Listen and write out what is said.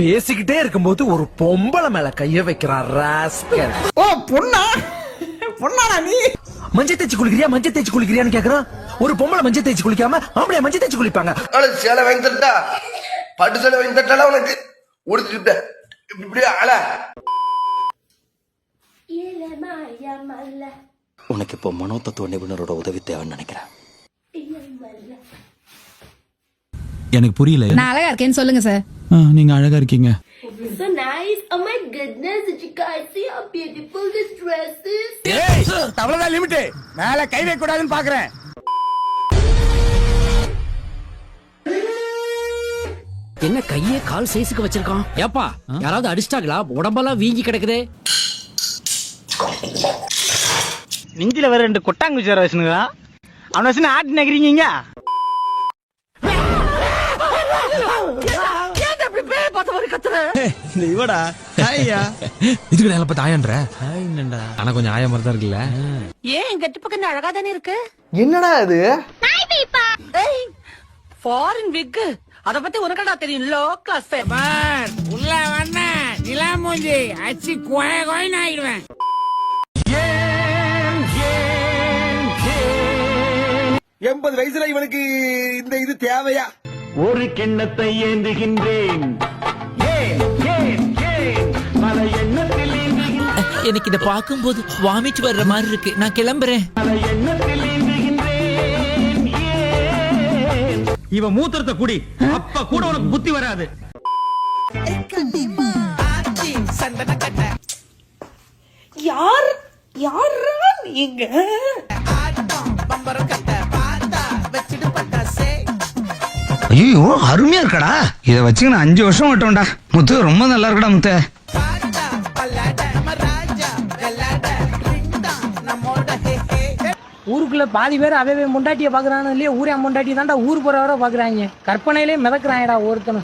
பேசிக்கிட்டே இருக்கும்போது ஒரு பொம்பளை மேல கைய வைக்கிறான் ராஸ்கல். ஓ பொண்ணா? பொண்ணாடா நீ? மஞ்சள் தேய்ச்சி குளிக்கிறியா? மஞ்சள் தேய்ச்சி குளிக்கிறியான்னு கேக்குறான். ஒரு பொம்பளை மஞ்சள் தேய்ச்சி குளிக்காம ஆம்பளை மஞ்சள் தேய்ச்சி குளிப்பாங்க. நாளைக்கு சேலை வாங்கி தட்டா பட்டு சேலை வாங்கி தட்டால உனக்கு? உடுத்துட்டு இப்படி அல. உனக்கு இப்போ மனோதத்துவ நிபுணரோட உதவி தேவைன்னு நினைக்கிறேன். எனக்கு புரியல. நான் அழகா இருக்கேன்னு சொல்லுங்க சார் நீங்க அழகா இருக்கீங்க. So nice. Oh my goodness. Did you guys see how beautiful this dress is? அவ்வளவுதான் லிமிட் மேல கை வைக்க கூடாதுன்னு பாக்குறேன். என்ன கையே கால் சைஸுக்கு வச்சிருக்கான்? ஏப்பா யாராவது அடிச்சிட்டாங்களா? உடம்பெல்லாம் வீங்கி கிடக்குதே. நெஞ்சில வேற ரெண்டு கொட்டாங்குச்சி வேற வச்சுனுங்க அவனை வச்சு ஆட்டி நகரீங்க இவடா. ஹாய்யா. இதுக்கு நேரம் பார்த்து ஆயன்ற ஆனா கொஞ்சம் ஆய மாதிரி தான் இருக்குல்ல? ஏன் கெட்டு பக்கம் அழகா தானே இருக்கு? என்னடா இது? ஃபாரின் விக் அத பத்தி உனக்கடா தெரியும். லோ கிளாஸ் உள்ள வண்ண நிலா மூஞ்சி அச்சு கோய கோயின்னு ஆயிடுவேன். எண்பது வயசுல இவனுக்கு இந்த இது தேவையா? ஒரு கிண்ணத்தை ஏந்துகின்றேன். எனக்கு இத பாக்கும்போது வாமிட் வர்ற மாதிரி இருக்கு. நான் கிளம்புறேன். இவன் மூத்திரத்தை குடி. அப்ப கூட உனக்கு புத்தி வராது. யார் யாரா நீங்க? ஐயோ அருமையா இருக்கடா. இத வச்சு நான் அஞ்சு வருஷம் ஓட்டோம்டா முத்து ரொம்ப நல்லா இருக்கடா முத்து. ஊருக்குள்ள பாதி பேர் அவே முண்டாட்டியை பாக்குறானு இல்லையா? ஊரே முண்டாட்டி தான்டா ஊர் போகிற வர பாக்குறாங்க. கற்பனையிலே மிதக்குறாங்கடா ஒருத்தனும்